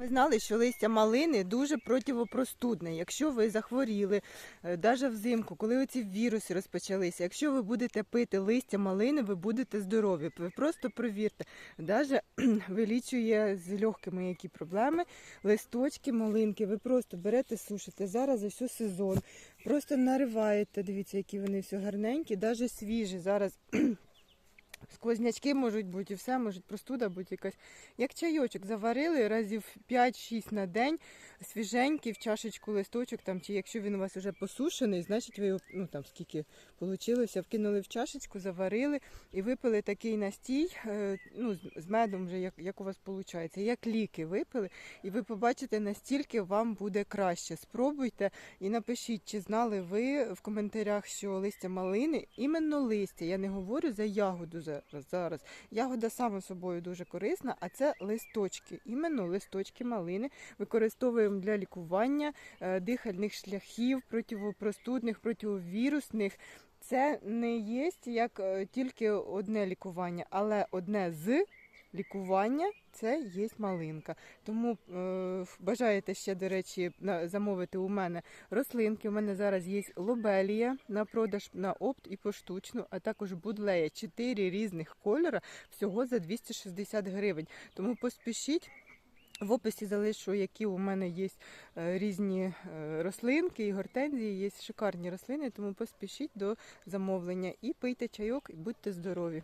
Ви знали, що листя малини дуже противопростудне. Якщо ви захворіли, навіть взимку, коли оці віруси розпочалися, якщо ви будете пити листя малини, ви будете здорові. Ви просто провірте, навіть вилічує з легкими які проблеми, листочки, малинки. Ви просто берете, сушите зараз ось сезон, просто нариваєте. Дивіться, які вони все гарненькі, навіть свіжі. Зараз Сквознячки можуть бути, і все, можуть простуда бути якась. Як чайочок заварили разів 5-6 на день, свіженький в чашечку листочок, там, чи якщо він у вас вже посушений, значить ви його, ну там скільки вийшло, вкинули в чашечку, заварили і випили такий настій, е, ну, з медом, вже, як, як у вас виходить, як ліки випили, і ви побачите, настільки вам буде краще. Спробуйте і напишіть, чи знали ви в коментарях, що листя малини, іменно листя, я не говорю за ягоду зараз. зараз. Ягода сама собою дуже корисна, а це листочки. Іменно листочки малини використовуємо для лікування е, дихальних шляхів, противопростудних, противовірусних. Це не є як е, тільки одне лікування, але одне з лікування це є малинка. Тому е, бажаєте ще, до речі, на- замовити у мене рослинки. У мене зараз є лобелія на продаж на опт і поштучну, а також будлея. Чотири різних кольора всього за 260 гривень. Тому поспішіть. В описі залишу, які у мене є е, різні е, рослинки і гортензії, є шикарні рослини, тому поспішіть до замовлення і пийте чайок, і будьте здорові.